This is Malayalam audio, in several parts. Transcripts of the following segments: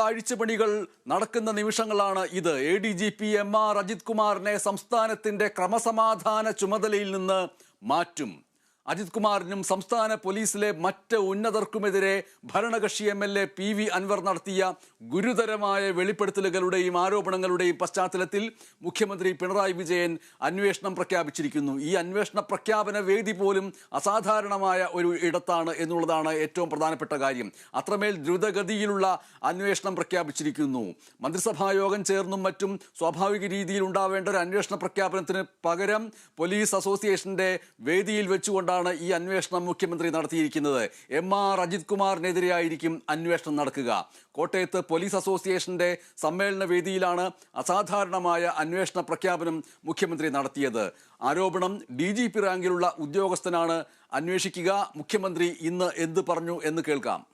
അഴിച്ചുപണികൾ നടക്കുന്ന നിമിഷങ്ങളാണ് ഇത്. A D G P M R Ajith കുമാറിനെ സംസ്ഥാനത്തിന്റെ ക്രമസമാധാന ചുമതലയിൽ നിന്ന് മാറ്റും. അജിത് കുമാറിനും സംസ്ഥാന പോലീസിലെ മറ്റ് ഉന്നതർക്കുമെതിരെ ഭരണകക്ഷി M L A P V Anvar നടത്തിയ ഗുരുതരമായ വെളിപ്പെടുത്തലുകളുടെയും ആരോപണങ്ങളുടെയും പശ്ചാത്തലത്തിൽ മുഖ്യമന്ത്രി പിണറായി വിജയൻ അന്വേഷണം പ്രഖ്യാപിച്ചിരിക്കുന്നു. ഈ അന്വേഷണ പ്രഖ്യാപന വേദി പോലും അസാധാരണമായ ഒരു ഇടത്താണ് എന്നുള്ളതാണ് ഏറ്റവും പ്രധാനപ്പെട്ട കാര്യം. അത്രമേൽ ദ്രുതഗതിയിലുള്ള അന്വേഷണം പ്രഖ്യാപിച്ചിരിക്കുന്നു. മന്ത്രിസഭാ യോഗം ചേർന്നും മറ്റും സ്വാഭാവിക രീതിയിൽ ഉണ്ടാവേണ്ട ഒരു അന്വേഷണ പ്രഖ്യാപനത്തിന് പകരം പോലീസ് അസോസിയേഷന്റെ വേദിയിൽ വെച്ചുകൊണ്ടാണ് ഈ അന്വേഷണം മുഖ്യമന്ത്രി നടത്തിയിരിക്കുന്നത്. എം ആർ അജിത് കുമാറിനെതിരെയായിരിക്കും അന്വേഷണം നടക്കുക. കോട്ടയത്ത് പോലീസ് അസോസിയേഷന്റെ സമ്മേളന വേദിയിലാണ് അസാധാരണമായ അന്വേഷണ പ്രഖ്യാപനം മുഖ്യമന്ത്രി നടത്തിയത്. ആരോപണം ഡി ജി പി റാങ്കിലുള്ള ഉദ്യോഗസ്ഥനാണ്. അന്വേഷിക്കുക മുഖ്യമന്ത്രി ഇന്ന് എന്ത് പറഞ്ഞു എന്ന് കേൾക്കാം.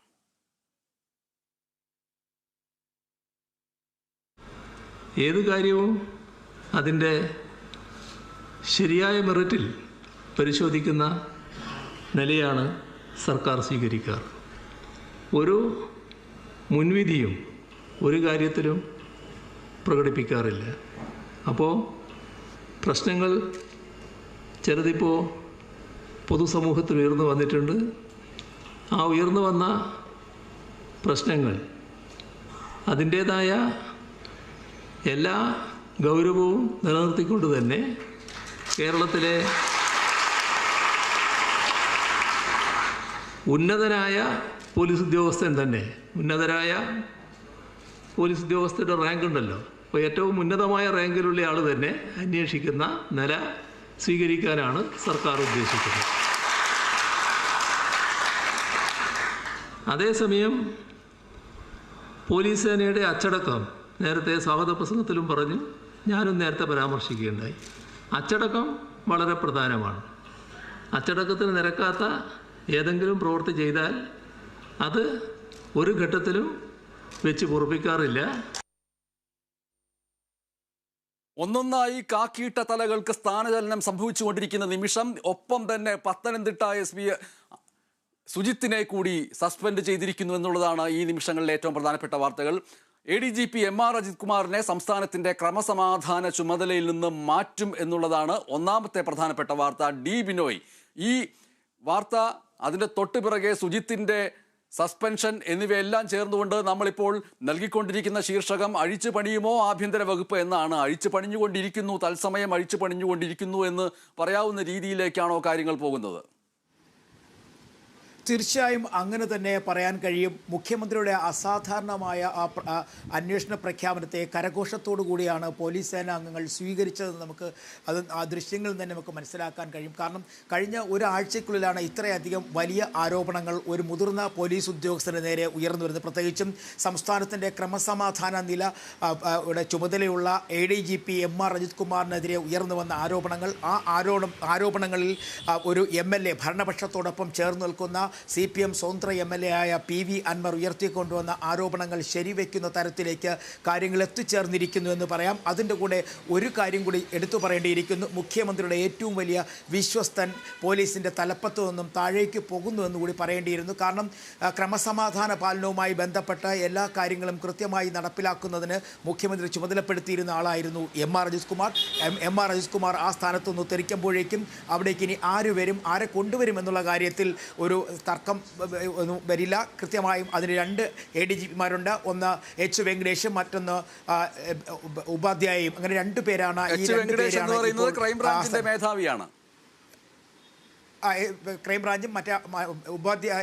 ഏത് കാര്യവും അതിന്റെ ശരിയായ മെറിറ്റിൽ പരിശോധിക്കുന്ന നിലയാണ് സർക്കാർ സ്വീകരിക്കാറ് ഒരു മുൻവിധിയും ഒരു കാര്യത്തിലും പ്രകടിപ്പിക്കാറില്ല. അപ്പോൾ പ്രശ്നങ്ങൾ ചിലതിപ്പോൾ പൊതുസമൂഹത്തിൽ ഉയർന്നു വന്നിട്ടുണ്ട്. ആ ഉയർന്നു വന്ന പ്രശ്നങ്ങൾ അതിന്റേതായ എല്ലാ ഗൗരവവും നിലനിർത്തിക്കൊണ്ട് തന്നെ കേരളത്തിലെ ഉന്നതനായ പോലീസ് ഉദ്യോഗസ്ഥൻ തന്നെ. ഉന്നതരായ പോലീസ് ഉദ്യോഗസ്ഥരുടെ റാങ്ക് ഉണ്ടല്ലോ. അപ്പോൾ ഏറ്റവും ഉന്നതമായ റാങ്കിലുള്ള ആൾ തന്നെ അന്വേഷിക്കുന്ന നില സ്വീകരിക്കാനാണ് സർക്കാർ ഉദ്ദേശിക്കുന്നത്. അതേസമയം പോലീസ് സേനയുടെ അച്ചടക്കം നേരത്തെ സ്വാഗത പ്രസംഗത്തിലും പറഞ്ഞു. ഞാനും നേരത്തെ പരാമർശിക്കുകയുണ്ടായി. അച്ചടക്കം വളരെ പ്രധാനമാണ്. അച്ചടക്കത്തിന് നിരക്കാത്ത ഏതെങ്കിലും പ്രവൃത്തി ചെയ്താൽ അത് ഒരു ഘട്ടത്തിലും വെച്ച് പൊറുപ്പിക്കാറില്ല. ഒന്നൊന്നായി കാക്കിയിട്ട തലകൾക്ക് സ്ഥാനചലനം സംഭവിച്ചുകൊണ്ടിരിക്കുന്ന നിമിഷം ഒപ്പം തന്നെ പത്തനംതിട്ട എസ് പി സുജിത്തിനെ കൂടി സസ്പെൻഡ് ചെയ്തിരിക്കുന്നു എന്നുള്ളതാണ് ഈ നിമിഷങ്ങളിലെ ഏറ്റവും പ്രധാനപ്പെട്ട വാർത്തകൾ. A D G P M R Ajith കുമാറിനെ സംസ്ഥാനത്തിന്റെ ക്രമസമാധാന ചുമതലയിൽ നിന്ന് മാറ്റും എന്നുള്ളതാണ് ഒന്നാമത്തെ പ്രധാനപ്പെട്ട വാർത്ത. ഡി ബിനോയ് ഈ വാർത്ത അതിന്റെ തൊട്ടുപിറകെ സുജിത്തിന്റെ സസ്പെൻഷൻ എന്നിവയെല്ലാം ചേർന്നുകൊണ്ട് നമ്മളിപ്പോൾ നൽകിക്കൊണ്ടിരിക്കുന്ന ശീർഷകം അഴിച്ചു പണിയുമോ ആഭ്യന്തര വകുപ്പ് എന്നാണ്. അഴിച്ചു പണിഞ്ഞുകൊണ്ടിരിക്കുന്നു തത്സമയം അഴിച്ചു പണിഞ്ഞുകൊണ്ടിരിക്കുന്നു എന്ന് പറയാവുന്ന രീതിയിലേക്കാണോ കാര്യങ്ങൾ പോകുന്നത്? തീർച്ചയായും അങ്ങനെ തന്നെ പറയാൻ കഴിയും. മുഖ്യമന്ത്രിയുടെ അസാധാരണമായ ആ അന്വേഷണ പ്രഖ്യാപനത്തെ കരഘോഷത്തോടു കൂടിയാണ് പോലീസ് സേന അംഗങ്ങൾ സ്വീകരിച്ചതെന്ന് നമുക്ക് അത് ആ ദൃശ്യങ്ങളിൽ തന്നെ നമുക്ക് മനസ്സിലാക്കാൻ കഴിയും. കാരണം കഴിഞ്ഞ ഒരാഴ്ചക്കുള്ളിലാണ് ഇത്രയധികം വലിയ ആരോപണങ്ങൾ ഒരു മുതിർന്ന പോലീസ് ഉദ്യോഗസ്ഥന് നേരെ ഉയർന്നു വരുന്നത്. പ്രത്യേകിച്ചും സംസ്ഥാനത്തിന്റെ ക്രമസമാധാന നില ചുമതലയുള്ള A D G P M R Ajith കുമാറിനെതിരെ ഉയർന്നു വന്ന ആരോപണങ്ങൾ ആ ആരോപണം ആരോപണങ്ങളിൽ ഒരു എം എൽ എ ഭരണപക്ഷത്തോടൊപ്പം ചേർന്ന് നിൽക്കുന്ന സി പി എം സ്വതന്ത്ര എം എൽ എ ആയ പി വി അൻവർ ഉയർത്തിക്കൊണ്ടുവന്ന ആരോപണങ്ങൾ ശരിവെക്കുന്ന തരത്തിലേക്ക് കാര്യങ്ങൾ എത്തിച്ചേർന്നിരിക്കുന്നു എന്ന് പറയാം. അതിന്റെ കൂടെ ഒരു കാര്യം കൂടി എടുത്തു പറയേണ്ടിയിരിക്കുന്നു. മുഖ്യമന്ത്രിയുടെ ഏറ്റവും വലിയ വിശ്വസ്തൻ പോലീസിന്റെ തലപ്പത്ത് നിന്നും താഴേക്ക് പോകുന്നു എന്ന് കൂടി പറയേണ്ടിയിരുന്നു. കാരണം ക്രമസമാധാന പാലനവുമായി ബന്ധപ്പെട്ട എല്ലാ കാര്യങ്ങളും കൃത്യമായി നടപ്പിലാക്കുന്നതിന് മുഖ്യമന്ത്രി ചുമതലപ്പെടുത്തിയിരുന്ന ആളായിരുന്നു M R Ajith Kumar M M R Ajith Kumar ആ സ്ഥാനത്ത് നിന്ന് തെറിക്കുമ്പോഴേക്കും അവിടേക്ക് ഇനി ആര് വരും ആരെ കൊണ്ടുവരും എന്നുള്ള കാര്യത്തിൽ ഒരു തർക്കം ഒന്നും വരില്ല. കൃത്യമായും അതിന് രണ്ട് എ ഡി ജി പിമാരുണ്ട് ഒന്ന് എച്ച് വെങ്കടേഷും മറ്റൊന്ന് ഉപാധ്യായയും. അങ്ങനെ രണ്ടു പേരാണ് ഈ രണ്ട് പേരാണ് ക്രൈംബ്രാഞ്ചിന്റെ മേധാവിയാണ്. ക്രൈംബ്രാഞ്ചും മറ്റേ ഉപാധ്യായ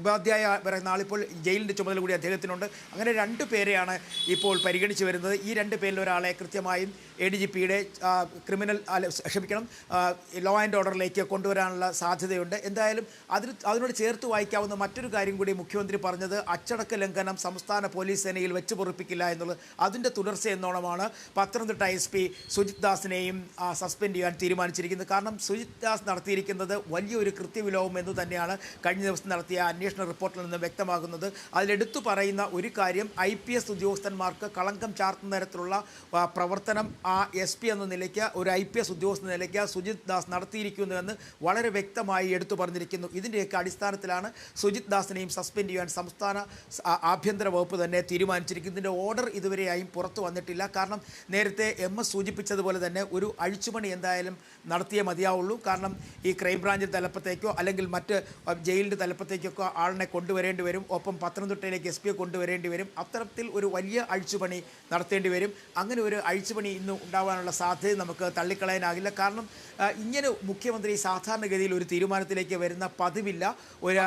ഉപാധ്യായ പറയുന്ന ആളിപ്പോൾ ജയിലിന്റെ ചുമതല കൂടി അദ്ദേഹത്തിനുണ്ട്. അങ്ങനെ രണ്ട് പേരെയാണ് ഇപ്പോൾ പരിഗണിച്ച് വരുന്നത്. ഈ രണ്ട് പേരിൽ ഒരാളെ കൃത്യമായും എ ഡി ജി പിയുടെ ക്രിമിനൽ ക്ഷമിക്കണം ലോ ആൻഡ് ഓർഡറിലേക്ക് കൊണ്ടുവരാനുള്ള സാധ്യതയുണ്ട്. എന്തായാലും അതിന് അതിനോട് ചേർത്ത് വായിക്കാവുന്ന മറ്റൊരു കാര്യം കൂടി മുഖ്യമന്ത്രി പറഞ്ഞത് അച്ചടക്ക ലംഘനം സംസ്ഥാന പോലീസ് സേനയിൽ വെച്ച് പൊറിപ്പിക്കില്ല എന്നുള്ളത്. അതിന്റെ തുടർച്ച എന്നോണമാണ് പത്തനംതിട്ട എസ് പി സുജിത് ദാസിനെയും സസ്പെൻഡ് ചെയ്യാൻ തീരുമാനിച്ചിരിക്കുന്നത്. കാരണം സുജിത് ദാസ് നടത്തിയിരിക്കുന്നത് വലിയൊരു കൃത്യവിലോപം എന്ന് തന്നെയാണ് കഴിഞ്ഞ ദിവസം നടത്തിയ അന്വേഷണ റിപ്പോർട്ടിൽ നിന്ന് വ്യക്തമാകുന്നത്. അതിലെടുത്തു പറയുന്ന ഒരു കാര്യം ഐ പി എസ് ഉദ്യോഗസ്ഥന്മാർക്ക് കളങ്കം ചാർത്തുന്ന തരത്തിലുള്ള പ്രവർത്തനം ആ എസ് പി എന്ന നിലയ്ക്ക് ഒരു ഐ പി എസ് ഉദ്യോഗസ്ഥ നിലയ്ക്ക് സുജിത് ദാസ് നടത്തിയിരിക്കുന്നുവെന്ന് വളരെ വ്യക്തമായി എടുത്തു പറഞ്ഞിരിക്കുന്നു. ഇതിന്റെയൊക്കെ അടിസ്ഥാനത്തിലാണ് സുജിത് ദാസിനെയും സസ്പെൻഡ് ചെയ്യാൻ സംസ്ഥാന ആഭ്യന്തര വകുപ്പ് തന്നെ തീരുമാനിച്ചിരിക്കുന്നത്. ഇതിന്റെ ഓർഡർ ഇതുവരെയായും പുറത്തു വന്നിട്ടില്ല. കാരണം നേരത്തെ എം എസ് സൂചിപ്പിച്ചതുപോലെ തന്നെ ഒരു അഴിച്ചുപണി എന്തായാലും നടത്തിയേ മതിയാവുള്ളൂ. കാരണം ഈ ക്രൈംബ്രാഞ്ചിന്റെ തലപ്പത്തേക്കോ അല്ലെങ്കിൽ മറ്റ് ജയിലിന്റെ തലപ്പത്തേക്കൊക്കെ ആളിനെ കൊണ്ടുവരേണ്ടി വരും. ഒപ്പം പത്തനംതിട്ടയിലേക്ക് എസ് പിയെ കൊണ്ടുവരേണ്ടി വരും. അത്തരത്തിൽ ഒരു വലിയ അഴിച്ചുപണി നടത്തേണ്ടി വരും. അങ്ങനെ ഒരു അഴിച്ചുപണി ഇന്ന് ഉണ്ടാവാനുള്ള സാധ്യത നമുക്ക് തള്ളിക്കളയാനാകില്ല. കാരണം ഇങ്ങനെ മുഖ്യമന്ത്രി സാധാരണഗതിയിൽ ഒരു തീരുമാനത്തിലേക്ക് വരുന്ന പതിവില്ല. ഒരു,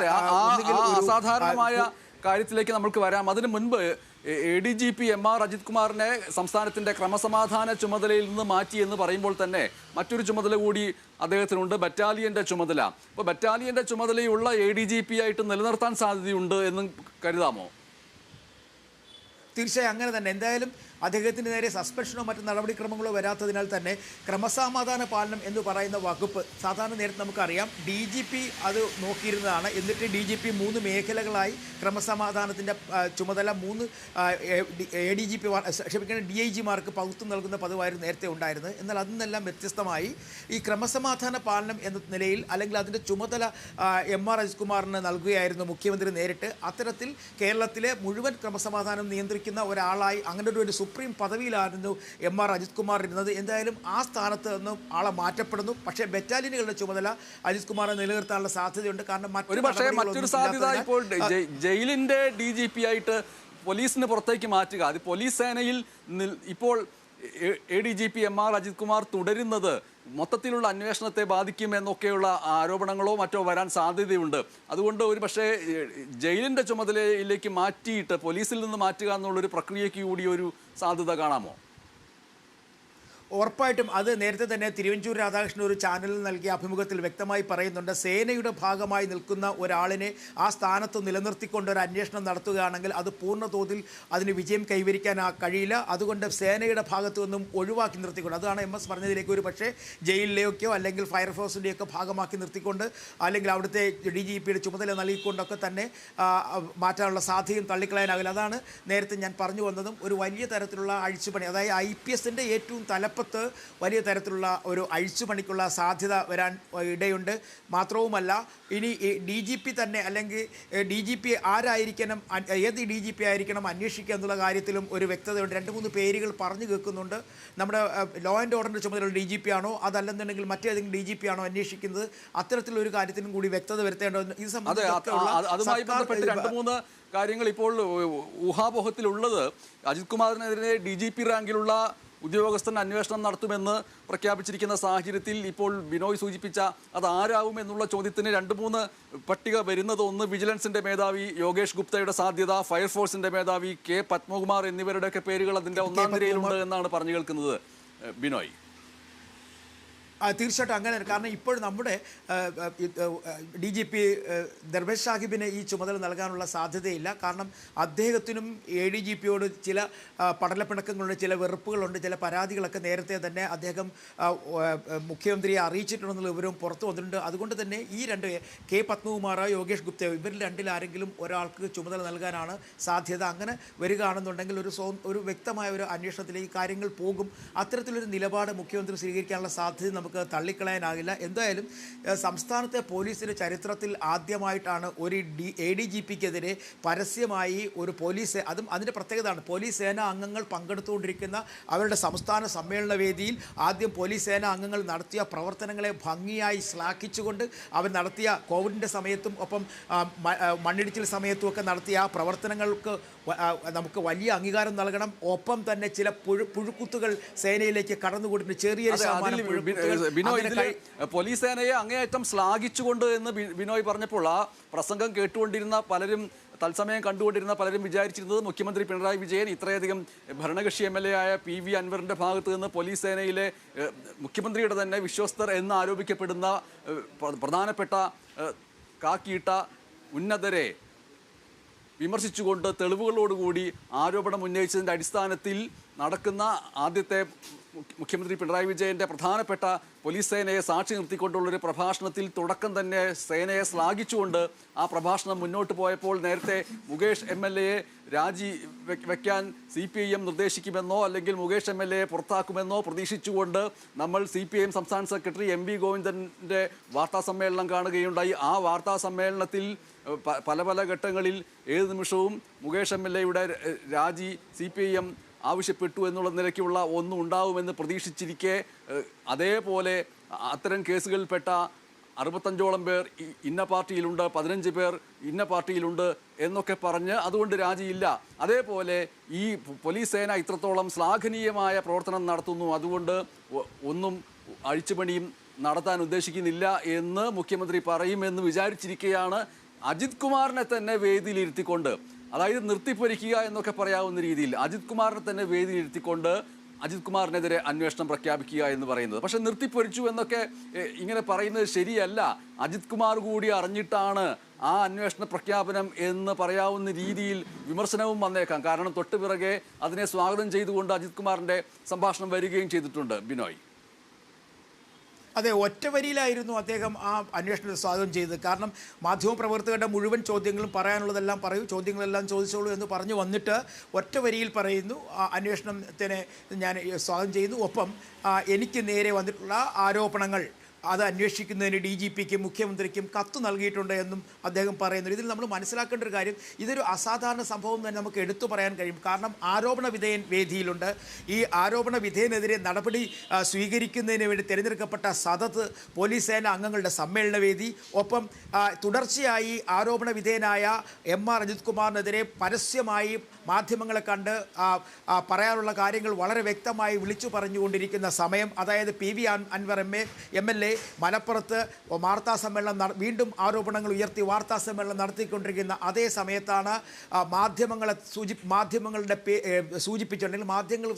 അസാധാരണമായ കാര്യത്തിലേക്ക് നമുക്ക് വരാം. അതിനു മുൻപ് A D G P M R Ajith കുമാറിനെ സംസ്ഥാനത്തിന്റെ ക്രമസമാധാന ചുമതലയിൽ നിന്ന് മാറ്റി എന്ന് പറയുമ്പോൾ തന്നെ മറ്റൊരു ചുമതല കൂടി അദ്ദേഹത്തിനുണ്ട് ബറ്റാലിയന്റെ ചുമതല. അപ്പോൾ ബറ്റാലിയന്റെ ചുമതലയുള്ള എ ഡി ജി പി ആയിട്ട് നിലനിർത്താൻ സാധ്യതയുണ്ട് എന്നും കരുതാമോ? തീർച്ചയായും അങ്ങനെ തന്നെ. എന്തായാലും അദ്ദേഹത്തിന് നേരെ സസ്പെൻഷനോ മറ്റു നടപടിക്രമങ്ങളോ വരാത്തതിനാൽ തന്നെ ക്രമസമാധാന പാലനം എന്ന് പറയുന്ന വകുപ്പ് സാധാരണ നേരത്തെ നമുക്കറിയാം. ഡി ജി പി അത് നോക്കിയിരുന്നതാണ്. എന്നിട്ട് ഡി ജി പി മൂന്ന് മേഖലകളായി ക്രമസമാധാനത്തിന്റെ ചുമതല മൂന്ന് എ ഡി ജി പി ക്ഷമിക്കണം ഡി ഐ ജിമാർക്ക് പകുത്തു നൽകുന്ന പതിവായിരുന്നു നേരത്തെ ഉണ്ടായിരുന്നത്. എന്നാൽ അതിൽ നിന്നെല്ലാം വ്യത്യസ്തമായി ഈ ക്രമസമാധാന പാലനം എന്ന നിലയിൽ അല്ലെങ്കിൽ അതിന്റെ ചുമതല എം ആർ അജിത്കുമാറിന് നൽകുകയായിരുന്നു മുഖ്യമന്ത്രി നേരിട്ട്. അത്തരത്തിൽ കേരളത്തിലെ മുഴുവൻ ക്രമസമാധാനം നിയന്ത്രിക്കുന്ന ഒരാളായി അങ്ങനെ ഒരു ഒരു സുപ്രീം പദവിയിലായിരുന്നു എം ആർ അജിത് കുമാർ ഇരുന്നത്. എന്തായാലും ആ സ്ഥാനത്ത് നിന്നും ആളെ മാറ്റപ്പെടുന്നു. പക്ഷേ ബറ്റാലിയനുകളുടെ ചുമതല അജിത് കുമാറിനെ നിലനിർത്താനുള്ള സാധ്യതയുണ്ട്. കാരണം ഒരു പക്ഷേ മറ്റൊരു സാധ്യത ഇപ്പോൾ ജയിലിന്റെ ജയിലിന്റെ ഡി ജി പി ആയിട്ട് പോലീസിന് പുറത്തേക്ക് മാറ്റുക. അത് പോലീസ് സേനയിൽ ഇപ്പോൾ A D G P M R Ajith Kumar തുടരുന്നത് മൊത്തത്തിലുള്ള അന്വേഷണത്തെ ബാധിക്കുമെന്നൊക്കെയുള്ള ആരോപണങ്ങളോ മറ്റോ വരാൻ സാധ്യതയുണ്ട്. അതുകൊണ്ട് ഒരു പക്ഷേ ജയിലിന്റെ ചുമതലയിലേക്ക് മാറ്റിയിട്ട് പോലീസിൽ നിന്ന് മാറ്റുക എന്നുള്ളൊരു പ്രക്രിയയ്ക്ക് കൂടി ഒരു സാധ്യത കാണാമോ? ഉറപ്പായിട്ടും അത് നേരത്തെ തന്നെ തിരുവഞ്ചൂർ രാധാകൃഷ്ണൻ ഒരു ചാനലിൽ നൽകിയ അഭിമുഖത്തിൽ വ്യക്തമായി പറയുന്നുണ്ട്. സേനയുടെ ഭാഗമായി നിൽക്കുന്ന ഒരാളിനെ ആ സ്ഥാനത്ത് നിലനിർത്തിക്കൊണ്ട് ഒരു അന്വേഷണം നടത്തുകയാണെങ്കിൽ അത് പൂർണ തോതിൽ അതിന് വിജയം കൈവരിക്കാൻ ആ കഴിയില്ല. അതുകൊണ്ട് സേനയുടെ ഭാഗത്തു നിന്നും ഒഴിവാക്കി നിർത്തിക്കൊണ്ട് അതാണ് എം എസ് പറഞ്ഞതിലേക്ക് ഒരു പക്ഷേ ജയിലിലേക്കോ അല്ലെങ്കിൽ ഫയർഫോഴ്സിന്റെയൊക്കെ ഭാഗമാക്കി നിർത്തിക്കൊണ്ട് അല്ലെങ്കിൽ അവിടുത്തെ ഡി ജി പിയുടെ ചുമതല നൽകിക്കൊണ്ടൊക്കെ തന്നെ മാറ്റാനുള്ള സാധ്യതയും തള്ളിക്കളയാനാകില്ല. അതാണ് നേരത്തെ ഞാൻ പറഞ്ഞു വന്നതും ഒരു വലിയ തരത്തിലുള്ള അഴിച്ചുപണി അതായത് ഐ പി എസിന്റെ ഏറ്റവും തലപ്പത്ത് വലിയ തരത്തിലുള്ള ഒരു അഴിച്ചുപണിക്കുള്ള സാധ്യത വരാൻ ഇടയുണ്ട്. മാത്രവുമല്ല ഇനി ഡി ജി പി തന്നെ അല്ലെങ്കിൽ ഡി ജി പി ആരായിരിക്കണം ഏത് ഡി ജി പി ആയിരിക്കണം അന്വേഷിക്കുക എന്നുള്ള കാര്യത്തിലും ഒരു വ്യക്തതയുണ്ട്. രണ്ട് മൂന്ന് പേരുകൾ പറഞ്ഞു കേൾക്കുന്നുണ്ട്. നമ്മുടെ ലോ ആൻഡ് ഓർഡറിന്റെ ചുമതലയുള്ള ഡി ജി പി ആണോ അതല്ലെന്നുണ്ടെങ്കിൽ മറ്റേതെങ്കിലും ഡി ജി പി ആണോ അന്വേഷിക്കുന്നത് അത്തരത്തിലൊരു കാര്യത്തിനും കൂടി വ്യക്തത വരുത്തേണ്ടത് ഇത് സംബന്ധിച്ചിടത്തോളം രണ്ട് മൂന്ന് കാര്യങ്ങൾ ഇപ്പോൾ ഊഹാപോഹത്തിലുള്ളത് അജിത് കുമാറിനെതിരെ ഡി ജി പി റാങ്കിലുള്ള ഉദ്യോഗസ്ഥൻ അന്വേഷണം നടത്തുമെന്ന് പ്രഖ്യാപിച്ചിരിക്കുന്ന സാഹചര്യത്തിൽ ഇപ്പോൾ ബിനോയ് സൂചിപ്പിച്ച അത് ആരാവും എന്നുള്ള ചോദ്യത്തിന് രണ്ട് മൂന്ന് പട്ടിക വരുന്നത് ഒന്ന് വിജിലൻസിന്റെ മേധാവി യോഗേഷ് ഗുപ്തയുടെ സാധ്യത ഫയർഫോഴ്സിന്റെ മേധാവി കെ പത്മകുമാർ എന്നിവരുടെയൊക്കെ പേരുകൾ അതിന്റെ ഒന്നാം നിരയിലുണ്ട് എന്നാണ് പറഞ്ഞു കേൾക്കുന്നത്. ബിനോയ്. തീർച്ചയായിട്ടും അങ്ങനെയാണ് കാരണം ഇപ്പോൾ നമ്മുടെ ഡി ജി പി ദർബേഷ് സാഹിബിന് ഈ ചുമതല നൽകാനുള്ള സാധ്യതയില്ല. കാരണം അദ്ദേഹത്തിനും എ ഡി ജി പിയോട് ചില പടലപ്പിണക്കങ്ങളുണ്ട് ചില വെറുപ്പുകളുണ്ട് ചില പരാതികളൊക്കെ നേരത്തെ തന്നെ അദ്ദേഹം മുഖ്യമന്ത്രിയെ അറിയിച്ചിട്ടുണ്ടെന്നുള്ള വിവരവും പുറത്തു വന്നിട്ടുണ്ട്. അതുകൊണ്ട് തന്നെ ഈ രണ്ട് കെ പത്മകുമാറോ യോഗേഷ് ഗുപ്തയോ ഇവരിൽ രണ്ടിൽ ആരെങ്കിലും ഒരാൾക്ക് ചുമതല നൽകാനാണ് സാധ്യത. അങ്ങനെ വരികയാണെന്നുണ്ടെങ്കിൽ ഒരു സ്വ ഒരു വ്യക്തമായ ഒരു അന്വേഷണത്തിലേക്ക് കാര്യങ്ങൾ പോകും. അത്തരത്തിലൊരു നിലപാട് മുഖ്യമന്ത്രി സ്വീകരിക്കാനുള്ള സാധ്യത നമുക്ക് തള്ളിക്കളയാനാകില്ല. എന്തായാലും സംസ്ഥാനത്തെ പോലീസിന്റെ ചരിത്രത്തിൽ ആദ്യമായിട്ടാണ് ഒരു ഡി എ ഡി ജി പിക്കെതിരെ പരസ്യമായി ഒരു പോലീസ് അതും അതിന്റെ പ്രത്യേകതയാണ്. പോലീസ് സേനാ അംഗങ്ങൾ പങ്കെടുത്തുകൊണ്ടിരിക്കുന്ന അവരുടെ സംസ്ഥാന സമ്മേളന വേദിയിൽ ആദ്യം പോലീസ് സേനാ അംഗങ്ങൾ നടത്തിയ പ്രവർത്തനങ്ങളെ ഭംഗിയായി ശ്ലാഘിച്ചുകൊണ്ട് അവർ നടത്തിയ കോവിഡിന്റെ സമയത്തും ഒപ്പം മണ്ണിടിച്ചിൽ സമയത്തും ഒക്കെ നടത്തിയ ആ പ്രവർത്തനങ്ങൾക്ക് നമുക്ക് വലിയ അംഗീകാരം നൽകണം. ഒപ്പം തന്നെ ചില പുഴു പുഴുക്കുത്തുകൾ സേനയിലേക്ക് കടന്നുകൂടിന് ചെറിയ പോലീസ് സേനയെ അങ്ങേയറ്റം ശ്ലാഘിച്ചുകൊണ്ട് എന്ന് ബിനോയ് പറഞ്ഞപ്പോൾ ആ പ്രസംഗം കേട്ടുകൊണ്ടിരുന്ന പലരും തത്സമയം കണ്ടുകൊണ്ടിരുന്ന പലരും വിചാരിച്ചിരുന്നത് മുഖ്യമന്ത്രി പിണറായി വിജയൻ ഇത്രയധികം ഭരണകക്ഷി എം എൽ എ ആയ പി വി അൻവറിന്റെ ഭാഗത്ത് നിന്ന് പോലീസ് സേനയിലെ മുഖ്യമന്ത്രിയുടെ തന്നെ വിശ്വസ്തർ എന്ന് ആരോപിക്കപ്പെടുന്ന പ്രധാനപ്പെട്ട കാക്കിയിട്ട ഉന്നതരെ വിമർശിച്ചുകൊണ്ട് തെളിവുകളോടുകൂടി ആരോപണം ഉന്നയിച്ചതിന്റെ അടിസ്ഥാനത്തിൽ നടക്കുന്ന ആദ്യത്തെ മുഖ്യമന്ത്രി പിണറായി വിജയന്റെ പ്രധാനപ്പെട്ട പോലീസ് സേനയെ സാക്ഷി നിർത്തിക്കൊണ്ടുള്ളൊരു പ്രഭാഷണത്തിൽ തുടക്കം തന്നെ സേനയെ ശ്ലാഘിച്ചുകൊണ്ട് ആ പ്രഭാഷണം മുന്നോട്ട് പോയപ്പോൾ നേരത്തെ മുകേഷ് എം എൽ എയെ രാജി വയ്ക്കാൻ സി പി ഐ എം നിർദ്ദേശിക്കുമെന്നോ അല്ലെങ്കിൽ മുകേഷ് എം എൽ എയെ പുറത്താക്കുമെന്നോ പ്രതീക്ഷിച്ചുകൊണ്ട് നമ്മൾ സി പി ഐ എം സംസ്ഥാന സെക്രട്ടറി എം വി ഗോവിന്ദന്റെ വാർത്താ സമ്മേളനം കാണുകയുണ്ടായി. ആ വാർത്താ സമ്മേളനത്തിൽ പല പല ഘട്ടങ്ങളിൽ ഏത് നിമിഷവും മുകേഷ് എം എൽ എയുടെ രാജി സി പി ഐ എം ആവശ്യപ്പെട്ടു എന്നുള്ള നിലയ്ക്കുള്ള ഒന്നും ഉണ്ടാവുമെന്ന് പ്രതീക്ഷിച്ചിരിക്കെ അതേപോലെ അത്തരം കേസുകളിൽപ്പെട്ട അറുപത്തഞ്ചോളം പേർ ഇന്ന പാർട്ടിയിലുണ്ട് പതിനഞ്ച് പേർ ഇന്ന പാർട്ടിയിലുണ്ട് എന്നൊക്കെ പറഞ്ഞ് അതുകൊണ്ട് രാജിയില്ല. അതേപോലെ ഈ പോലീസ് സേന ഇത്രത്തോളം ശ്ലാഘനീയമായ പ്രവർത്തനം നടത്തുന്നു. അതുകൊണ്ട് ഒന്നും അഴിച്ചുപണിയും നടത്താൻ ഉദ്ദേശിക്കുന്നില്ല എന്ന് മുഖ്യമന്ത്രി പറയുമെന്ന് വിചാരിച്ചിരിക്കെയാണ് അജിത് കുമാറിനെ തന്നെ വേദിയിലിരുത്തിക്കൊണ്ട് അതായത് നിർത്തിപ്പൊരിക്കുക എന്നൊക്കെ പറയാവുന്ന രീതിയിൽ അജിത് കുമാറിനെ തന്നെ വേദിയിലിരുത്തിക്കൊണ്ട് അജിത് കുമാറിനെതിരെ അന്വേഷണം പ്രഖ്യാപിക്കുക എന്ന് പറയുന്നത്. പക്ഷെ നിർത്തിപ്പൊരിച്ചു എന്നൊക്കെ ഇങ്ങനെ പറയുന്നത് ശരിയല്ല. അജിത് കുമാർ കൂടി അറിഞ്ഞിട്ടാണ് ആ അന്വേഷണ പ്രഖ്യാപനം എന്ന് പറയാവുന്ന രീതിയിൽ വിമർശനവും വന്നേക്കാം. കാരണം തൊട്ടുപിറകെ അതിനെ സ്വാഗതം ചെയ്തുകൊണ്ട് അജിത് കുമാറിന്റെ സംഭാഷണം വരികയും ചെയ്തിട്ടുണ്ട് ബിനോയ്. അതെ ഒറ്റ വരിയിലായിരുന്നു അദ്ദേഹം ആ അന്വേഷണത്തെ സ്വാഗതം ചെയ്തത്. കാരണം മാധ്യമപ്രവർത്തകരുടെ മുഴുവൻ ചോദ്യങ്ങളും പറയാനുള്ളതെല്ലാം പറയൂ ചോദ്യങ്ങളെല്ലാം ചോദിച്ചോളൂ എന്ന് പറഞ്ഞു വന്നിട്ട് ഒറ്റ വരിയിൽ പറയുന്നു. ആ അന്വേഷണത്തിനെ ഞാൻ സ്വാഗതം ചെയ്യുന്നു. ഒപ്പം എനിക്ക് നേരെ വന്നിട്ടുള്ള ആരോപണങ്ങൾ അത് അന്വേഷിക്കുന്നതിന് ഡി ജി പിക്കും മുഖ്യമന്ത്രിക്കും കത്ത് നൽകിയിട്ടുണ്ട് എന്നും അദ്ദേഹം പറയുന്നു ഇതിൽ നമ്മൾ മനസ്സിലാക്കേണ്ട ഒരു കാര്യം ഇതൊരു അസാധാരണ സംഭവം തന്നെ നമുക്ക് എടുത്തു പറയാൻ കഴിയും. കാരണം ആരോപണ വിധേയൻ വേദിയിലുണ്ട്. ഈ ആരോപണ വിധേയനെതിരെ നടപടി സ്വീകരിക്കുന്നതിന് വേണ്ടി തിരഞ്ഞെടുക്കപ്പെട്ട സദത്ത് പോലീസ് സേന അംഗങ്ങളുടെ സമ്മേളന വേദി ഒപ്പം തുടർച്ചയായി ആരോപണ വിധേയനായ എം ആർ അജിത് കുമാറിനെതിരെ പരസ്യമായി മാധ്യമങ്ങളെ കണ്ട് പറയാനുള്ള കാര്യങ്ങൾ വളരെ വ്യക്തമായി വിളിച്ചു പറഞ്ഞുകൊണ്ടിരിക്കുന്ന സമയം അതായത് P V Anvar M A M L A മലപ്പുറത്ത് വാർത്താ സമ്മേളനം വീണ്ടും ആരോപണങ്ങൾ ഉയർത്തി വാർത്താ സമ്മേളനം നടത്തിക്കൊണ്ടിരിക്കുന്ന അതേ സമയത്താണ് മാധ്യമങ്ങളെ സൂചി മാധ്യമങ്ങളുടെ സൂചിപ്പിച്ചിട്ടുണ്ടെങ്കിൽ മാധ്യമങ്ങൾ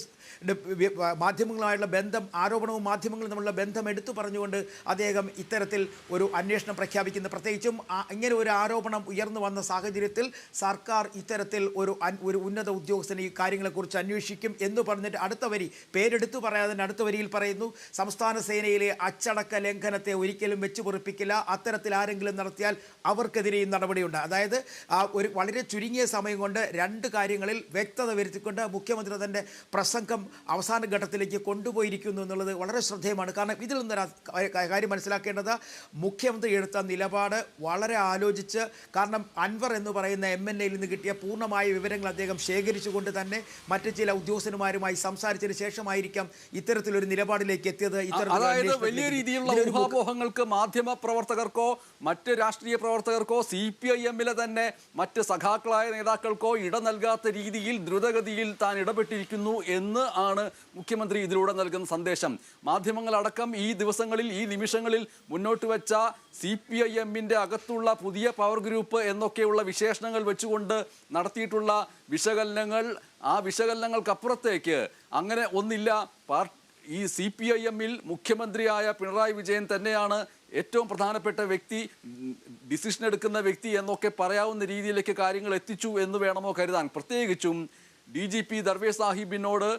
മാധ്യമങ്ങളുമായുള്ള ബന്ധം ആരോപണവും മാധ്യമങ്ങളും തമ്മിലുള്ള ബന്ധം എടുത്തു പറഞ്ഞുകൊണ്ട് അദ്ദേഹം ഇത്തരത്തിൽ ഒരു അന്വേഷണം പ്രഖ്യാപിക്കുന്നു. പ്രത്യേകിച്ചും ഇങ്ങനെ ഒരു ആരോപണം ഉയർന്നു വന്ന സാഹചര്യത്തിൽ സർക്കാർ ഇത്തരത്തിൽ ഒരു ഒരു ഉന്നത ഉദ്യോഗസ്ഥന് ഈ കാര്യങ്ങളെക്കുറിച്ച് അന്വേഷിക്കും എന്ന് പറഞ്ഞിട്ട് അടുത്ത വരി പേരെടുത്തു പറയാതെ അടുത്ത വരിയിൽ പറയുന്നു. സംസ്ഥാന സേനയിലെ അച്ചടക്ക ലംഘനത്തെ ഒരിക്കലും വെച്ച് പൊറിപ്പിക്കില്ല. അത്തരത്തിൽ ആരെങ്കിലും നടത്തിയാൽ അവർക്കെതിരെയും നടപടിയുണ്ട്. അതായത് ആ ഒരു വളരെ ചുരുങ്ങിയ സമയം കൊണ്ട് രണ്ട് കാര്യങ്ങളിൽ വ്യക്തത വരുത്തിക്കൊണ്ട് മുഖ്യമന്ത്രി തന്റെ പ്രസംഗം അവസാന ഘട്ടത്തിലേക്ക് കൊണ്ടുപോയിരിക്കുന്നു എന്നുള്ളത് വളരെ ശ്രദ്ധേയമാണ്. കാരണം ഇതിൽ നിന്നൊരു കാര്യം മനസ്സിലാക്കേണ്ടത് മുഖ്യമന്ത്രി എടുത്ത നിലപാട് വളരെ ആലോചിച്ച് കാരണം അൻവർ എന്ന് പറയുന്ന എം എൽ എയിൽ നിന്ന് കിട്ടിയ പൂർണമായ വിവരങ്ങൾ അദ്ദേഹം ശേഖരിച്ചുകൊണ്ട് തന്നെ മറ്റ് ചില ഉദ്യോഗസ്ഥന്മാരുമായി സംസാരിച്ചതിന് ശേഷമായിരിക്കാം ഇത്തരത്തിലൊരു നിലപാടിലേക്ക് എത്തിയത്. ഇത്തരത്തിലുള്ള വലിയ. രീതിയിലുള്ള ഊഹാപോഹങ്ങൾക്ക് മാധ്യമ പ്രവർത്തകർക്കോ മറ്റ് രാഷ്ട്രീയ പ്രവർത്തകർക്കോ സി പി ഐ എമ്മിലെ തന്നെ മറ്റ് സഖാക്കളായ നേതാക്കൾക്കോ ഇട നൽകാത്ത രീതിയിൽ ദ്രുതഗതിയിൽ താൻ ഇടപെട്ടിരിക്കുന്നു എന്ന് ആണ് മുഖ്യമന്ത്രി ഇതിലൂടെ നൽകുന്ന സന്ദേശം. മാധ്യമങ്ങളടക്കം ഈ ദിവസങ്ങളിൽ ഈ നിമിഷങ്ങളിൽ മുന്നോട്ട് വെച്ച സി പി ഐ എമ്മിന്റെ അകത്തുള്ള പുതിയ പവർ ഗ്രൂപ്പ് എന്നൊക്കെയുള്ള വിശേഷണങ്ങൾ വെച്ചുകൊണ്ട് നടത്തിയിട്ടുള്ള വിശകലനങ്ങൾ ആ വിശകലനങ്ങൾക്കപ്പുറത്തേക്ക് അങ്ങനെ ഒന്നില്ല പാർ ഈ സി പി ഐ എമ്മിൽ മുഖ്യമന്ത്രിയായ പിണറായി വിജയൻ തന്നെയാണ് ഏറ്റവും പ്രധാനപ്പെട്ട വ്യക്തി ഡിസിഷൻ എടുക്കുന്ന വ്യക്തി എന്നൊക്കെ പറയാവുന്ന രീതിയിലേക്ക് കാര്യങ്ങൾ എത്തിച്ചു എന്ന് വേണമോ കരുതാൻ. പ്രത്യേകിച്ചും ഡി ജി പി ദർവേഷ് സാഹിബിനോട്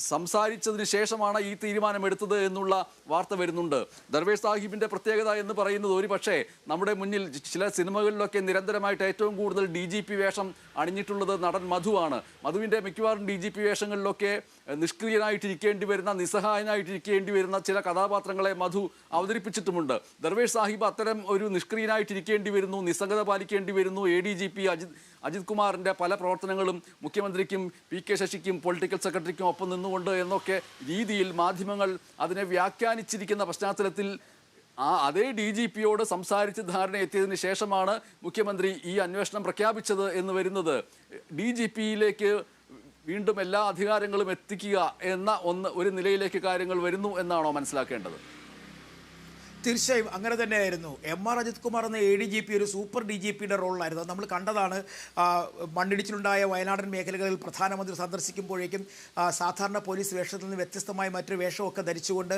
സംസാരിച്ചതിന് ശേഷമാണ് ഈ തീരുമാനമെടുത്തത് എന്നുള്ള വാർത്ത വരുന്നുണ്ട്. ദർവേഷ് സാഹിബിന്റെ പ്രത്യേകത എന്ന് പറയുന്നത് ഒരു നമ്മുടെ മുന്നിൽ ചില സിനിമകളിലൊക്കെ നിരന്തരമായിട്ട് ഏറ്റവും കൂടുതൽ ഡി വേഷം അണിഞ്ഞിട്ടുള്ളത് നടൻ മധുവാണ് മധുവിന്റെ മിക്കവാറും ഡി ജി പി വേഷങ്ങളിലൊക്കെ നിഷ്ക്രിയനായിട്ടിരിക്കേണ്ടി വരുന്ന നിസ്സഹായനായിട്ടിരിക്കേണ്ടി വരുന്ന ചില കഥാപാത്രങ്ങളെ മധു അവതരിപ്പിച്ചിട്ടുമുണ്ട്. ദർവേഷ് സാഹിബ് അത്തരം ഒരു നിഷ്ക്രിയനായിട്ടിരിക്കേണ്ടി വരുന്നു നിസ്സംഗത പാലിക്കേണ്ടി വരുന്നു. A D G P Ajith Ajith കുമാറിന്റെ പല പ്രവർത്തനങ്ങളും മുഖ്യമന്ത്രിക്കും പി കെ ശശിക്കും പൊളിറ്റിക്കൽ സെക്രട്ടറിക്കും ഒപ്പം നിന്നുകൊണ്ട് എന്നൊക്കെ രീതിയിൽ മാധ്യമങ്ങൾ അതിനെ വ്യാഖ്യാനിച്ചിരിക്കുന്ന പശ്ചാത്തലത്തിൽ ആ അതേ ഡി ജി പിയോട് സംസാരിച്ച് ധാരണ എത്തിയതിന് ശേഷമാണ് മുഖ്യമന്ത്രി ഈ അന്വേഷണം പ്രഖ്യാപിച്ചത് എന്ന് വരുന്നത്. ഡി ജി പിയിലേക്ക് വീണ്ടും എല്ലാ അധികാരങ്ങളും എത്തിക്കുക എന്ന ഒന്ന് ഒരു നിലയിലേക്ക് കാര്യങ്ങൾ വരുന്നു എന്നാണോ മനസ്സിലാക്കേണ്ടത്? തീർച്ചയായും അങ്ങനെ തന്നെയായിരുന്നു. എം ആർ അജിത് കുമാർ എന്ന എ ഡി ജി പി ഒരു സൂപ്പർ ഡി ജി പിയുടെ റോളിലായിരുന്നു. നമ്മൾ കണ്ടതാണ്. മണ്ണിടിച്ചിലുണ്ടായ വയനാടൻ മേഖലകളിൽ പ്രധാനമന്ത്രി സന്ദർശിക്കുമ്പോഴേക്കും സാധാരണ പോലീസ് വേഷത്തിൽ നിന്ന് വ്യത്യസ്തമായ മറ്റൊരു വേഷമൊക്കെ ധരിച്ചുകൊണ്ട്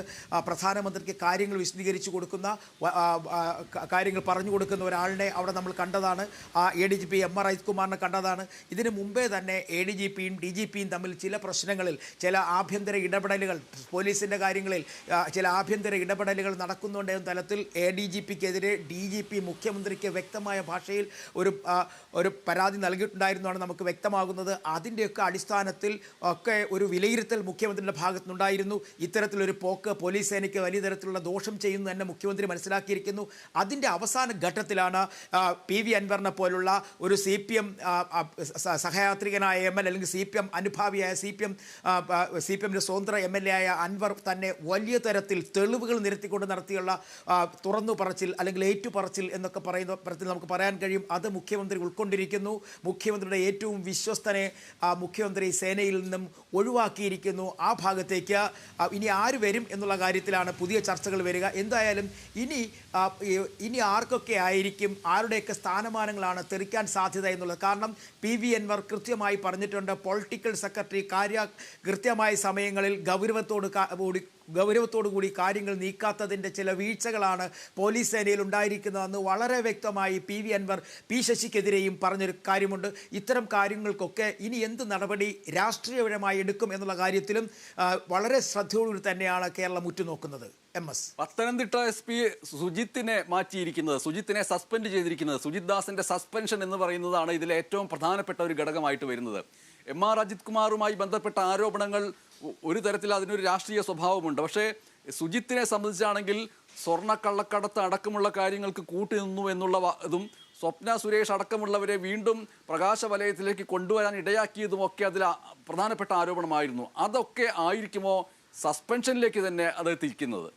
പ്രധാനമന്ത്രിക്ക് കാര്യങ്ങൾ വിശദീകരിച്ചു കൊടുക്കുന്ന കാര്യങ്ങൾ പറഞ്ഞു കൊടുക്കുന്ന ഒരാളിനെ അവിടെ നമ്മൾ കണ്ടതാണ്. ആ A D G P M R Ajith കുമാറിനെ കണ്ടതാണ്. ഇതിനു മുമ്പേ തന്നെ എ ഡി ജി പിയും ഡി ജി പിയും തമ്മിൽ ചില പ്രശ്നങ്ങളിൽ ചില ആഭ്യന്തര ഇടപെടലുകൾ പോലീസിന്റെ കാര്യങ്ങളിൽ ചില ആഭ്യന്തര ഇടപെടലുകൾ നടക്കുന്നുണ്ട് എന്ന തലത്തിൽ എ ഡി ജി പിക്കെതിരെ ഡി ജി പി മുഖ്യമന്ത്രിക്ക് വ്യക്തമായ ഭാഷയിൽ ഒരു ഒരു പരാതി നൽകിയിട്ടുണ്ടായിരുന്നാണ് നമുക്ക് വ്യക്തമാകുന്നത്. അതിന്റെയൊക്കെ അടിസ്ഥാനത്തിൽ ഒക്കെ ഒരു വിലയിരുത്തൽ മുഖ്യമന്ത്രിയുടെ ഭാഗത്തുനിന്നുണ്ടായിരുന്നു. ഇത്തരത്തിലൊരു പോക്ക് പോലീസ് സേനയ്ക്ക് വലിയ തരത്തിലുള്ള ദോഷം ചെയ്യുന്നു തന്നെ മുഖ്യമന്ത്രി മനസ്സിലാക്കിയിരിക്കുന്നു. അതിന്റെ അവസാന ഘട്ടത്തിലാണ് പി വി അൻവറിനെ പോലുള്ള ഒരു സി പി എം സഹയാത്രികനായ എം എൽ അല്ലെങ്കിൽ C P M അനുഭാവിയായ C P M C P എമ്മിന്റെ സ്വതന്ത്ര എം എൽ എ ആയ അൻവർ തന്നെ വലിയ തരത്തിൽ തെളിവുകൾ നിരത്തിക്കൊണ്ട് നടത്തിയുള്ള തുറന്നു പറച്ചിൽ അല്ലെങ്കിൽ ഏറ്റുപറച്ചിൽ എന്നൊക്കെ പറയുന്ന തരത്തിൽ നമുക്ക് പറയാൻ കഴിയും. അത് മുഖ്യമന്ത്രി ഉൾക്കൊണ്ടിരിക്കുന്നു. മുഖ്യമന്ത്രിയുടെ ഏറ്റവും വിശ്വസ്തനെ മുഖ്യമന്ത്രി സേനയിൽ നിന്നും ഒഴിവാക്കിയിരിക്കുന്നു ആ ഭാഗത്തേക്ക്. ഇനി ആര് വരും എന്നുള്ള കാര്യത്തിലാണ് പുതിയ ചർച്ചകൾ വരിക. എന്തായാലും ഇനി ഇനി ആർക്കൊക്കെ ആയിരിക്കും ആരുടെയൊക്കെ സ്ഥാനമാനങ്ങളാണ് തെറിക്കാൻ സാധ്യത എന്നുള്ളത്. കാരണം പി വി എൻവർ കൃത്യമായി പറഞ്ഞിട്ടുണ്ട് പൊളിറ്റിക്കൽ സെക്രട്ടറി കാര്യ കൃത്യമായ സമയങ്ങളിൽ ഗൗരവത്തോട് കൂടി ഗൗരവത്തോടു കൂടി കാര്യങ്ങൾ നീക്കാത്തതിന്റെ ചില വീഴ്ചകളാണ് പോലീസ് സേനയിൽ ഉണ്ടായിരിക്കുന്നതെന്ന് വളരെ വ്യക്തമായി പി വി അൻവർ പി ശശിക്കെതിരെയും പറഞ്ഞൊരു കാര്യമുണ്ട്. ഇത്തരം കാര്യങ്ങൾക്കൊക്കെ ഇനി എന്ത് നടപടി രാഷ്ട്രീയപരമായി എടുക്കും എന്നുള്ള കാര്യത്തിലും വളരെ ശ്രദ്ധയോടുകൂടി തന്നെയാണ് കേരളം ഉറ്റുനോക്കുന്നത്. M S. Pathanamthitta S P സുജിത്തിനെ മാറ്റിയിരിക്കുന്നത് സുജിത്തിനെ സസ്പെൻഡ് ചെയ്തിരിക്കുന്നത് സുജിത് ദാസിന്റെ സസ്പെൻഷൻ എന്ന് പറയുന്നതാണ് ഇതിലെ ഏറ്റവും പ്രധാനപ്പെട്ട ഒരു ഘടകമായിട്ട് വരുന്നത്. എം ആർ അജിത് കുമാറുമായി ബന്ധപ്പെട്ട ആരോപണങ്ങൾ ഒരു തരത്തിൽ അതിനൊരു രാഷ്ട്രീയ സ്വഭാവമുണ്ട്. പക്ഷേ സുജിത്തിനെ സംബന്ധിച്ചാണെങ്കിൽ സ്വർണ കള്ളക്കടത്ത് അടക്കമുള്ള കാര്യങ്ങൾക്ക് കൂട്ടുനിന്നു എന്നുള്ള ഇതും സ്വപ്ന സുരേഷ് അടക്കമുള്ളവരെ വീണ്ടും പ്രകാശ വലയത്തിലേക്ക് കൊണ്ടുവരാൻ ഇടയാക്കിയതും ഒക്കെ അതിൽ പ്രധാനപ്പെട്ട ആരോപണമായിരുന്നു. അതൊക്കെ ആയിരിക്കുമോ സസ്പെൻഷനിലേക്ക് തന്നെ അത് എത്തിക്കുന്നത്?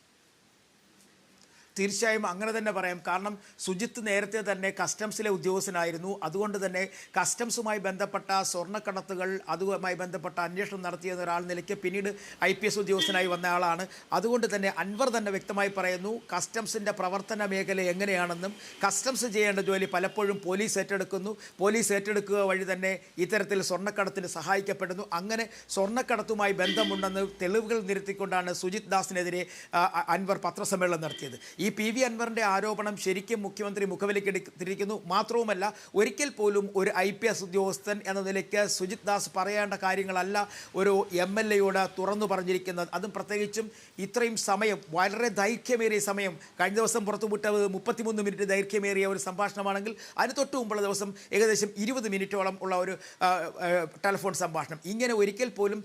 തീർച്ചയായും അങ്ങനെ തന്നെ പറയാം. കാരണം സുജിത്ത് നേരത്തെ തന്നെ കസ്റ്റംസിലെ ഉദ്യോഗസ്ഥനായിരുന്നു. അതുകൊണ്ട് തന്നെ കസ്റ്റംസുമായി ബന്ധപ്പെട്ട സ്വർണക്കടത്തുകൾ അതുമായി ബന്ധപ്പെട്ട അന്വേഷണം നടത്തിയ ഒരാൾ നിലയ്ക്ക് പിന്നീട് ഐ പി എസ് ഉദ്യോഗസ്ഥനായി വന്ന ആളാണ്. അതുകൊണ്ട് തന്നെ അൻവർ തന്നെ വ്യക്തമായി പറയുന്നു കസ്റ്റംസിന്റെ പ്രവർത്തന മേഖല എങ്ങനെയാണെന്നും കസ്റ്റംസ് ചെയ്യേണ്ട ജോലി പലപ്പോഴും പോലീസ് ഏറ്റെടുക്കുന്നു. പോലീസ് ഏറ്റെടുക്കുക വഴി തന്നെ ഇത്തരത്തിൽ സ്വർണക്കടത്തിന് സഹായിക്കപ്പെടുന്നു. അങ്ങനെ സ്വർണക്കടത്തുമായി ബന്ധമുണ്ടെന്ന് തെളിവുകൾ നിരത്തിക്കൊണ്ടാണ് സുജിത് ദാസിനെതിരെ അൻവർ പത്രസമ്മേളനം നടത്തിയത്. ഈ പി വി അൻവറിന്റെ ആരോപണം ശരിക്കും മുഖ്യമന്ത്രി മുഖവിലേക്ക് എടുത്തിരിക്കുന്നു മാത്രവുമല്ല ഒരിക്കൽ പോലും ഒരു ഐ പി എസ് ഉദ്യോഗസ്ഥൻ എന്ന നിലയ്ക്ക് സുജിത് ദാസ് പറയേണ്ട കാര്യങ്ങളല്ല ഒരു എം എൽ എയോട് തുറന്നു പറഞ്ഞിരിക്കുന്നത്. അതും പ്രത്യേകിച്ചും ഇത്രയും സമയം വളരെ ദൈർഘ്യമേറിയ സമയം കഴിഞ്ഞ ദിവസം പുറത്തുവിട്ടത് മുപ്പത്തിമൂന്ന് മിനിറ്റ് ദൈർഘ്യമേറിയ ഒരു സംഭാഷണമാണെങ്കിൽ അതിന് തൊട്ട് മുമ്പുള്ള ദിവസം ഏകദേശം ഇരുപത് മിനിറ്റോളം ഉള്ള ഒരു ടെലിഫോൺ സംഭാഷണം. ഇങ്ങനെ ഒരിക്കൽ പോലും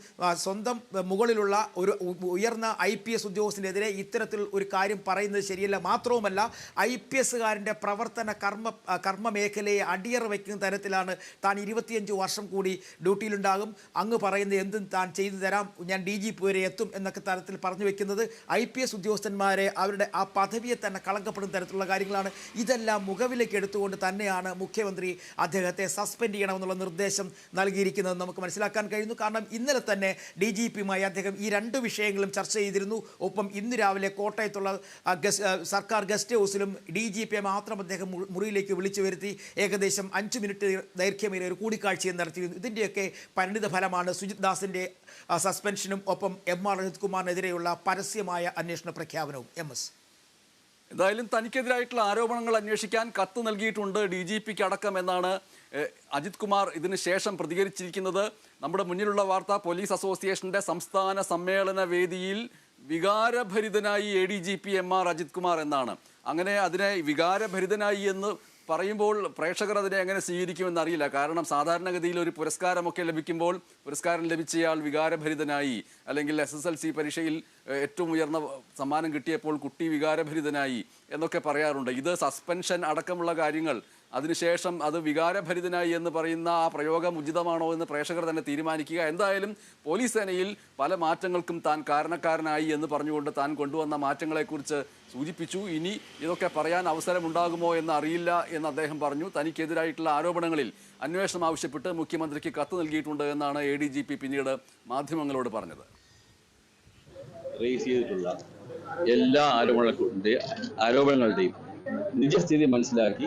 സ്വന്തം മുകളിലുള്ള ഒരു ഉയർന്ന ഐ പി എസ് ഉദ്യോഗസ്ഥനെതിരെ ഇത്തരത്തിൽ ഒരു കാര്യം പറയുന്നത് ശരിയല്ല. മാത്രവുമല്ല ഐ പി എസുകാരന്റെ പ്രവർത്തന കർമ്മ കർമ്മ മേഖലയെ അടിയറ വയ്ക്കുന്ന തരത്തിലാണ് താൻ ഇരുപത്തിയഞ്ച് വർഷം കൂടി ഡ്യൂട്ടിയിലുണ്ടാകും. അങ്ങ് പറയുന്ന എന്തും താൻ ചെയ്തു തരാം. ഞാൻ ഡി ജി പി വരെ എത്തും എന്നൊക്കെ തരത്തിൽ പറഞ്ഞു വെക്കുന്നത് ഐ പി എസ് ഉദ്യോഗസ്ഥന്മാരെ അവരുടെ ആ പദവിയെ തന്നെ കളങ്കപ്പെടുന്ന തരത്തിലുള്ള കാര്യങ്ങളാണ്. ഇതെല്ലാം മുഖവിലേക്ക് എടുത്തുകൊണ്ട് തന്നെയാണ് മുഖ്യമന്ത്രി അദ്ദേഹത്തെ സസ്പെൻഡ് ചെയ്യണമെന്നുള്ള നിർദ്ദേശം നൽകിയിരിക്കുന്നത് നമുക്ക് മനസ്സിലാക്കാൻ കഴിയുന്നു. കാരണം ഇന്നലെ തന്നെ ഡി ജി പിയുമായി അദ്ദേഹം ഈ രണ്ട് വിഷയങ്ങളും ചർച്ച ചെയ്തിരുന്നു. ഒപ്പം ഇന്ന് രാവിലെ കോട്ടയത്തുള്ള സർക്കാർ ഗസ്റ്റ് ഹൗസിലും ഡി ജി പിയെ മാത്രം അദ്ദേഹം മുറിയിലേക്ക് വിളിച്ചു വരുത്തി ഏകദേശം അഞ്ച് മിനിറ്റ് ദൈർഘ്യമേറിയ ഒരു കൂടിക്കാഴ്ചയും നടത്തിയിരുന്നു. ഇതിന്റെയൊക്കെ പരിണിത ഫലമാണ് സുജിത് ദാസിന്റെ സസ്പെൻഷനും ഒപ്പം എം ആർ അജിത് കുമാറിനെതിരെയുള്ള പരസ്യമായ അന്വേഷണ പ്രഖ്യാപനവും. M S. എന്തായാലും തനിക്കെതിരായിട്ടുള്ള ആരോപണങ്ങൾ അന്വേഷിക്കാൻ കത്ത് നൽകിയിട്ടുണ്ട് ഡി ജി പിക്ക് അടക്കം എന്നാണ് അജിത് കുമാർ ഇതിന് ശേഷം പ്രതികരിച്ചിരിക്കുന്നത്. നമ്മുടെ മുന്നിലുള്ള വാർത്ത പോലീസ് അസോസിയേഷന്റെ സംസ്ഥാന സമ്മേളന വേദിയിൽ വികാരഭരിതനായി A D G P M R Ajith Kumar എന്നാണ്. അങ്ങനെ അതിനെ വികാരഭരിതനായി എന്ന് പറയുമ്പോൾ പ്രേക്ഷകർ അതിനെ എങ്ങനെ സ്വീകരിക്കുമെന്ന് അറിയില്ല. കാരണം സാധാരണഗതിയിൽ ഒരു പുരസ്കാരമൊക്കെ ലഭിക്കുമ്പോൾ പുരസ്കാരം ലഭിച്ചയാൾ വികാരഭരിതനായി. അല്ലെങ്കിൽ എസ് എസ് എൽ സി പരീക്ഷയിൽ ഏറ്റവും ഉയർന്ന സമ്മാനം കിട്ടിയപ്പോൾ കുട്ടി വികാരഭരിതനായി എന്നൊക്കെ പറയാറുണ്ട്. ഇത് സസ്പെൻഷൻ അടക്കമുള്ള കാര്യങ്ങൾ അതിനുശേഷം അത് വികാരഭരിതനായി എന്ന് പറയുന്ന ആ പ്രയോഗം ഉചിതമാണോ എന്ന് പ്രേക്ഷകർ തന്നെ തീരുമാനിക്കുക. എന്തായാലും പോലീസ് സേനയിൽ പല മാറ്റങ്ങൾക്കും താൻ കാരണക്കാരനായി എന്ന് പറഞ്ഞുകൊണ്ട് താൻ കൊണ്ടുവന്ന മാറ്റങ്ങളെക്കുറിച്ച് സൂചിപ്പിച്ചു. ഇനി ഇതൊക്കെ പറയാൻ അവസരമുണ്ടാകുമോ എന്ന് അറിയില്ല എന്ന് അദ്ദേഹം പറഞ്ഞു. തനിക്കെതിരായിട്ടുള്ള ആരോപണങ്ങളിൽ അന്വേഷണം ആവശ്യപ്പെട്ട് മുഖ്യമന്ത്രിക്ക് കത്ത് നൽകിയിട്ടുണ്ട് എന്നാണ് എ ഡി ജി പി പിന്നീട് മാധ്യമങ്ങളോട് പറഞ്ഞത്. ചെയ്തിട്ടുള്ള എല്ലാ ആരോപണങ്ങളുടെയും ആരോപണങ്ങളുടെയും നിജസ്ഥിതി മനസ്സിലാക്കി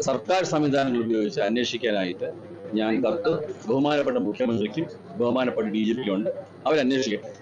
സർക്കാർ സംവിധാനങ്ങൾ ഉപയോഗിച്ച് അന്വേഷിക്കാനായിട്ട് ഞാൻ കത്ത് ബഹുമാനപ്പെട്ട മുഖ്യമന്ത്രിക്കും ബഹുമാനപ്പെട്ട ഡി ജി പിക്കും ഉണ്ട് അവരന്വേഷിക്കട്ടെ.